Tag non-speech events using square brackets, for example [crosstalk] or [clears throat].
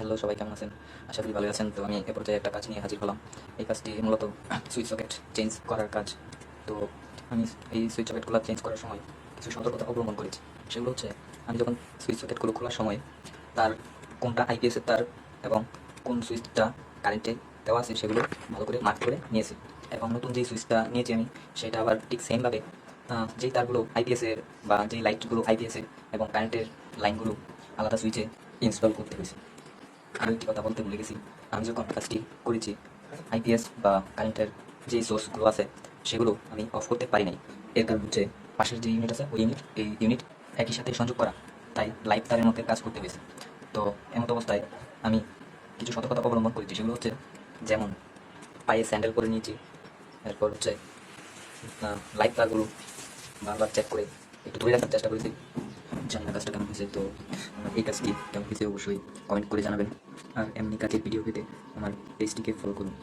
Hello, সবাই কেমন আছেন? আশা করি ভালো আছেন। তো আমি এ পর্যায়ে একটা কাজ নিয়ে হাজির হলাম। এই কাজটি মূলত [clears throat] সুইচ সকেট চেঞ্জ করার কাজ। তো আমি এই সুইচ সকেটগুলো চেঞ্জ করার সময় কিছু সতর্কতা অবলম্বন করেছি। সেগুলো হচ্ছে, আমি যখন সুইচ সকেটগুলো খোলার সময় তার কোনটা আইপিএসের তার এবং কোন সুইচটা কারেন্টে দেওয়া আছে সেগুলো ভালো করে মার্ক করে নিয়েছি। এবং নতুন যেই সুইচটা নিয়েছি আমি, সেটা আবার ঠিক সেমভাবে যেই তারগুলো আইপিএসের বা যেই লাইটগুলো আইপিএসের এবং কারেন্টের লাইনগুলো আলাদা সুইচে ইনস্টল করতে হয়েছে। আরও একটি কথা বলতে ভুলে গেছি। আমি যখন কাজটি করেছি আইপিএস বা কারেন্টের যে সোর্সগুলো আছে, সেগুলো আমি অফ করতে পারি নাই। এর কারণ হচ্ছে, পাশের যে ইউনিট আছে, ওই ইউনিট এই ইউনিট একই সাথে সংযোগ করা। তাই লাইভ তারের মধ্যে কাজ করতে হয়েছে। তো এমত অবস্থায় আমি কিছু সতর্কতা অবলম্বন করেছি, সেগুলো হচ্ছে, যেমন পায়ে স্যান্ডেল করে নিয়েছি, এরপর হচ্ছে লাইভ তারগুলো বারবার চেক করে একটু ধরে রাখার চেষ্টা করেছি। জানি কাজটা কেমন হয়েছে, তো এই কাজটি কেমন হয়েছে অবশ্যই কমেন্ট করে জানাবেন। আর এমনি কাজের ভিডিও পেতে আমার পেজটিকে ফলো করুন।